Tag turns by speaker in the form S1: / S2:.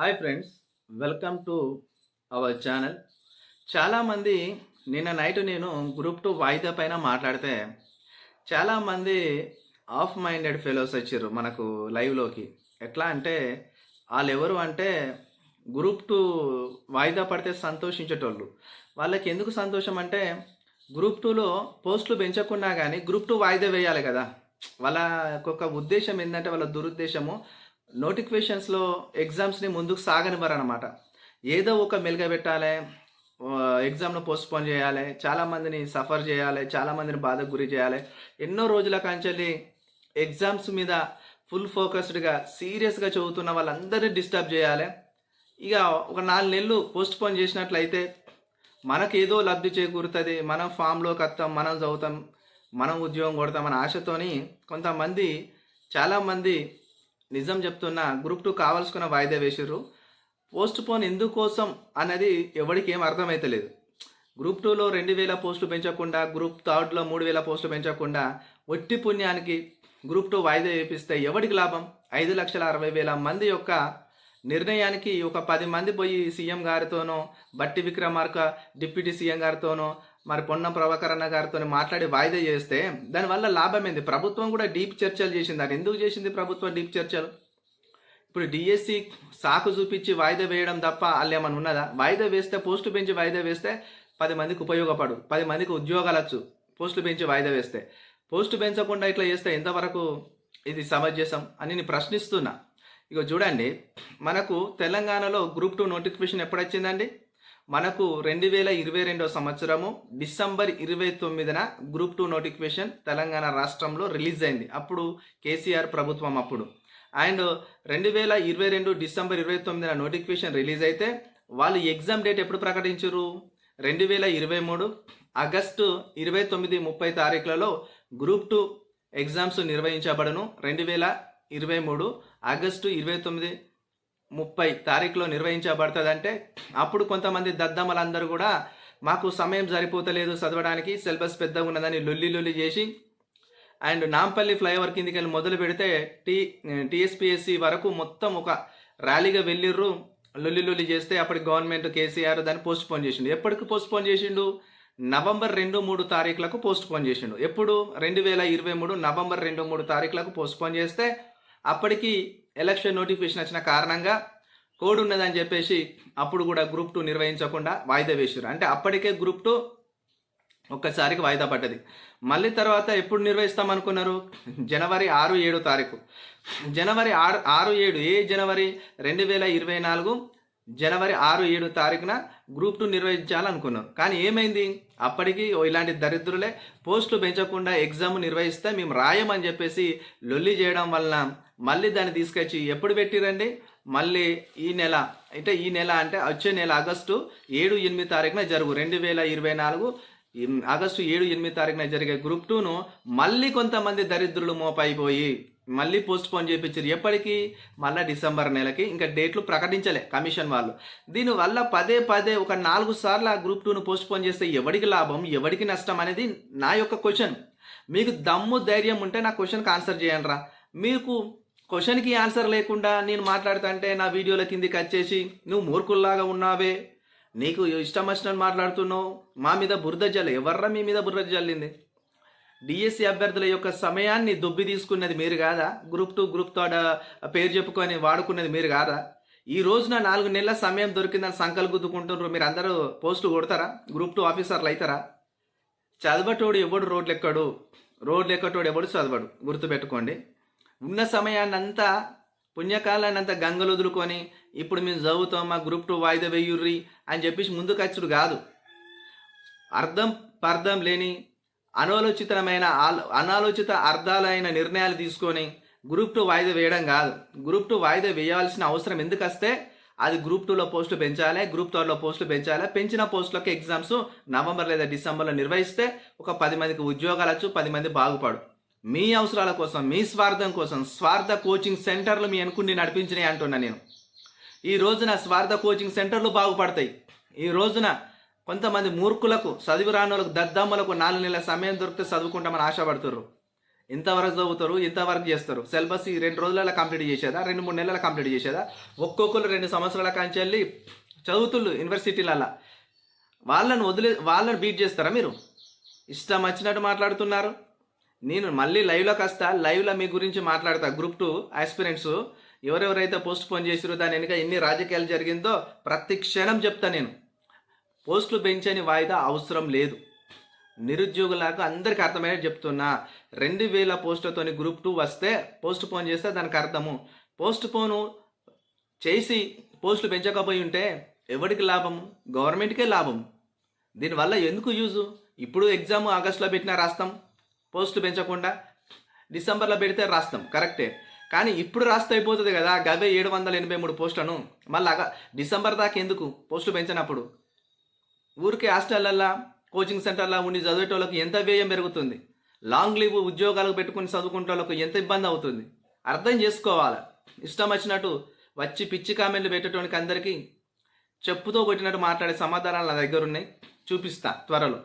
S1: Hi friends welcome to our channel. చాలామంది నిన్న night నేను గ్రూప్ టూ వాయిదా పైన మాట్లాడితే చాలామంది ఆఫ్ మైండెడ్ ఫెలోస్ వచ్చారు మనకు లైవ్లోకి. ఎట్లా అంటే వాళ్ళు ఎవరు అంటే గ్రూప్ టూ వాయిదా పడితే సంతోషించేటోళ్ళు. వాళ్ళకి ఎందుకు సంతోషం అంటే గ్రూప్ టూలో పోస్టులు పెంచకుండా కానీ గ్రూప్ టూ వాయిదా వేయాలి కదా. వాళ్ళ ఒక ఉద్దేశం ఏంటంటే వాళ్ళ దురుద్దేశము నోటిఫికేషన్స్లో ఎగ్జామ్స్ని ముందుకు సాగనివ్వరనమాట ఏదో ఒక మెలుగబెట్టాలి ఎగ్జామ్ను పోస్ట్పోన్ చేయాలి చాలామందిని సఫర్ చేయాలి చాలామందిని బాధకు గురి చేయాలి. ఎన్నో రోజుల కాంచెల్లి ఎగ్జామ్స్ మీద ఫుల్ ఫోకస్డ్గా సీరియస్గా చదువుతున్న వాళ్ళందరినీ డిస్టర్బ్ చేయాలి. ఇక ఒక నాలుగు నెలలు పోస్ట్పోన్ చేసినట్లయితే మనకేదో లబ్ధి చేకూరుతుంది. మనం ఫామ్లోకి వస్తాం మనం చదువుతాం మనం ఉద్యోగం కొడతాం అనే ఆశతోని కొంతమంది చాలామంది నిజం చెప్తున్నా గ్రూప్ టూ కావాల్సుకున్న వాయిదా వేసిర్రు. పోస్ట్ పోన్ ఎందుకోసం అన్నది ఎవరికి ఏం అర్థమైతలేదు. గ్రూప్ టూలో రెండు వేల పోస్టులు పెంచకుండా గ్రూప్ థర్డ్లో మూడు వేల పోస్టులు పెంచకుండా ఒట్టి పుణ్యానికి గ్రూప్ టూ వాయిదా వేపిస్తే ఎవరికి లాభం? ఐదు లక్షల అరవై వేల మంది యొక్క నిర్ణయానికి ఒక పది మంది పోయి సీఎం గారితోనో బట్టి విక్రమార్క డిప్యూటీ సీఎం గారితోనో మరి పొన్నం ప్రభాకరణ గారితో మాట్లాడి వాయిదా చేస్తే దానివల్ల లాభం ఏంది ప్రభుత్వం కూడా డీప్ చర్చలు చేసింది. అది ఎందుకు చేసింది ప్రభుత్వం డీప్ చర్చలు? ఇప్పుడు డిఎస్సి సాకు చూపించి వాయిదా వేయడం తప్ప వాళ్ళు ఏమైనా ఉన్నదా? వాయిదా వేస్తే పోస్టు పెంచి వాయిదా వేస్తే పది మందికి ఉపయోగపడు. పది మందికి ఉద్యోగాలు వచ్చు. పోస్టులు పెంచి వాయిదా వేస్తే. పోస్టు పెంచకుండా ఇట్లా చేస్తే ఎంతవరకు ఇది సమంజసం అని నేను ప్రశ్నిస్తున్నా. ఇక చూడండి మనకు తెలంగాణలో గ్రూప్ టూ నోటిఫికేషన్ ఎప్పుడు వచ్చిందండి మనకు రెండు వేల ఇరవై రెండో సంవత్సరము డిసెంబర్ ఇరవై తొమ్మిదిన గ్రూప్ టూ నోటిఫికేషన్ తెలంగాణ రాష్ట్రంలో రిలీజ్ అయింది. అప్పుడు కేసీఆర్ ప్రభుత్వం అప్పుడు. అండ్ రెండు వేల ఇరవై రెండు డిసెంబర్ ఇరవై తొమ్మిదిన నోటిఫికేషన్ రిలీజ్ అయితే వాళ్ళు ఎగ్జామ్ డేట్ ఎప్పుడు ప్రకటించరు రెండు వేల ఇరవై మూడు ఆగస్టు ఇరవై తొమ్మిది ముప్పై తారీఖులలో గ్రూప్ టూ ఎగ్జామ్స్ నిర్వహించబడను. రెండు వేల ఇరవై మూడు ఆగస్టు ఇరవై తొమ్మిది ముప్పై తారీఖులో నిర్వహించబడుతుందంటే అప్పుడు కొంతమంది దద్దమ్మలందరూ కూడా మాకు సమయం సరిపోతలేదు చదవడానికి సిలబస్ పెద్దగా ఉన్నదని లొల్లి లొల్లి చేసి అండ్ నాంపల్లి ఫ్లైఓవర్ కిందికి వెళ్ళి మొదలు పెడితే టీ టీఎస్పిఎస్సి వరకు మొత్తం ఒక ర్యాలీగా వెళ్ళిర్రు లొల్లి లొల్లి చేస్తే అప్పటి గవర్నమెంట్ కేసీఆర్ దాన్ని పోస్ట్ పోన్ చేసిండు. ఎప్పటికి పోస్ట్ పోన్ చేసిండు? నవంబర్ రెండు మూడు తారీఖులకు పోస్ట్ పోన్ చేసిండు. ఎప్పుడు? రెండు వేల ఇరవై మూడు నవంబర్ రెండు మూడు తారీఖులకు పోస్ట్ పోన్ చేస్తే అప్పటికి ఎలక్షన్ నోటిఫికేషన్ వచ్చిన కారణంగా కోడ్ ఉన్నదని చెప్పేసి అప్పుడు కూడా గ్రూప్ టూ నిర్వహించకుండా వాయిదా వేసారు అంటే అప్పటికే గ్రూప్ టూ ఒక్కసారికి వాయిదా పడ్డది. మళ్ళీ తర్వాత ఎప్పుడు నిర్వహిస్తాం అనుకున్నారు? జనవరి ఆరు ఏడు తారీఖు. జనవరి ఆరు ఆరు ఏడు ఏ జనవరి? రెండు వేల ఇరవై నాలుగు జనవరి ఆరు ఏడు తారీఖున గ్రూప్ టూ నిర్వహించాలనుకున్నాం. కానీ ఏమైంది? అప్పటికి ఓ ఇలాంటి దరిద్రులే పోస్టులు పెంచకుండా ఎగ్జామ్ నిర్వహిస్తే మేము రాయమని చెప్పేసి లొల్లి చేయడం వలన మళ్ళీ దాన్ని తీసుకొచ్చి ఎప్పుడు పెట్టిరండి? మళ్ళీ ఈ నెల అంటే ఈ నెల అంటే వచ్చే నెల ఆగస్టు ఏడు ఎనిమిది తారీఖున జరుగు. రెండు వేల ఇరవై నాలుగు ఆగస్టు ఏడు ఎనిమిది తారీఖున జరిగే గ్రూప్ టూను మళ్ళీ కొంతమంది దరిద్రులు మోపైపోయి మళ్ళీ పోస్ట్ పోన్ చేయించారు ఎప్పటికీ? మళ్ళీ డిసెంబర్ నెలకి. ఇంకా డేట్లు ప్రకటించలే కమిషన్ వాళ్ళు. దీనివల్ల పదే పదే ఒక నాలుగు సార్లు ఆ గ్రూప్ టూను పోస్ట్ పోన్ చేస్తే ఎవరికి లాభం ఎవరికి నష్టం అనేది నా యొక్క క్వశ్చన్ మీకు దమ్ము ధైర్యం ఉంటే నా క్వశ్చన్కి ఆన్సర్ చేయండి రా మీకు క్వశ్చన్కి ఆన్సర్ లేకుండా నేను మాట్లాడుతుంటే నా వీడియోల కిందికి వచ్చేసి నువ్వు మూర్ఖుల్లాగా ఉన్నావే. నీకు ఇష్టం వచ్చినట్టు మాట్లాడుతున్నావు. మా మీద బురద జల్లి. ఎవర్రా మీ మీద బురద జల్లింది? డిఎస్సి అభ్యర్థుల యొక్క సమయాన్ని దుబ్బి తీసుకున్నది మీరు కాదా? గ్రూప్ టూ గ్రూప్ థర్డ్ పేరు చెప్పుకొని వాడుకున్నది మీరు కాదా? ఈ రోజున నాలుగు నెలల సమయం దొరికిందని సంకలు గుద్దుకుంటున్నారు. మీరు అందరూ పోస్టులు కొడతారా? గ్రూప్ టూ ఆఫీసర్లు అవుతారా చదవటోడు ఎవడు? రోడ్లు ఎక్కడు? రోడ్లు ఎక్కటోడు ఎవడు? చదవడు. గుర్తుపెట్టుకోండి. ఉన్న సమయాన్ని అంతా పుణ్యకాలాన్ని అంతా గంగలు వదులుకొని ఇప్పుడు మేము చదువుతాం మా గ్రూప్ టూ వాయిదా వెయ్యుర్రి అని చెప్పేసి ముందుకు వచ్చుడు కాదు. అర్థం పర్థం లేని అనాలోచితమైన అనాలోచిత అర్థాలైన నిర్ణయాలు తీసుకొని గ్రూప్ టూ వాయిదా వేయడం కాదు. గ్రూప్ టూ వాయిదా వేయాల్సిన అవసరం ఎందుకు వస్తే అది గ్రూప్ టూలో పోస్టులు పెంచాలి గ్రూప్ థర్డ్లో పోస్టులు పెంచాలి. పెంచిన పోస్టులకు ఎగ్జామ్స్ నవంబర్ లేదా డిసెంబర్లో నిర్వహిస్తే ఒక పది మందికి ఉద్యోగాలు వచ్చు పది మంది బాగుపడు మీ అవసరాల కోసం మీ స్వార్థం కోసం స్వార్థ కోచింగ్ సెంటర్లు మీ అనుకుని నడిపించినాయి అంటున్నా నేను. ఈ రోజున స్వార్థ కోచింగ్ సెంటర్లు బాగుపడతాయి. ఈ రోజున కొంతమంది మూర్ఖులకు చదివి రానులకు దద్దమ్మలకు నాలుగు నెలల సమయం దొరికితే చదువుకుంటామని ఆశపడుతుర్రు. ఇంతవరకు చదువుతారు ఇంతవరకు చేస్తారు. సిలబస్ ఈ రెండు రోజులలో కంప్లీట్ చేసేదా? రెండు మూడు నెలల కంప్లీట్ చేసేదా? ఒక్కొక్కరు రెండు సంవత్సరాల కాంచెల్లి చదువుతుళ్ళు యూనివర్సిటీలల్లో. వాళ్ళని వదిలే వాళ్ళని బీట్ చేస్తారా మీరు? ఇష్టం వచ్చినట్టు మాట్లాడుతున్నారు. నేను మళ్ళీ లైవ్లోకి వస్తా లైవ్లో మీ గురించి మాట్లాడతా. Group two aspirants. ఎవరెవరైతే పోస్ట్ పోన్ చేసిరో దాని వెనుక ఎన్ని రాజకీయాలు జరిగిందో ప్రతి క్షణం చెప్తా నేను. పోస్టులు పెంచని వాయిదా అవసరం లేదు. నిరుద్యోగులకు అందరికీ అర్థమయ్యేది చెప్తున్నా. రెండు వేల పోస్టులతోని గ్రూప్ టూ వస్తే పోస్ట్ పోన్ చేస్తే దానికి అర్థము. పోస్ట్ పోను చేసి పోస్టులు పెంచకపోయి ఉంటే ఎవరికి లాభము? గవర్నమెంట్కే లాభం దీనివల్ల ఎందుకు యూజు? ఇప్పుడు ఎగ్జామ్ ఆగస్టులో పెట్టినా రాస్తాం. పోస్టులు పెంచకుండా డిసెంబర్లో పెడితే రాస్తాం. కరెక్టే. కానీ ఇప్పుడు రాస్తే అయిపోతుంది కదా. గవే ఏడు వందల ఎనభై మూడు పోస్టులను. మళ్ళీ డిసెంబర్ దాకా ఎందుకు? పోస్టులు పెంచినప్పుడు. ఊరికి హాస్టల్లల్లో కోచింగ్ సెంటర్లో ఉండి చదివేటోళ్ళకి ఎంత వ్యయం పెరుగుతుంది? లాంగ్ లీవ్ ఉద్యోగాలకు పెట్టుకుని చదువుకునే ఎంత ఇబ్బంది అవుతుంది? అర్థం చేసుకోవాలి? ఇష్టం వచ్చినట్టు వచ్చి పిచ్చి కామెంట్లు పెట్టేటోనికి అందరికీ చెప్పుతో కొట్టినట్టు మాట్లాడే సమాధానాలు నా దగ్గర ఉన్నాయి చూపిస్తా త్వరలో.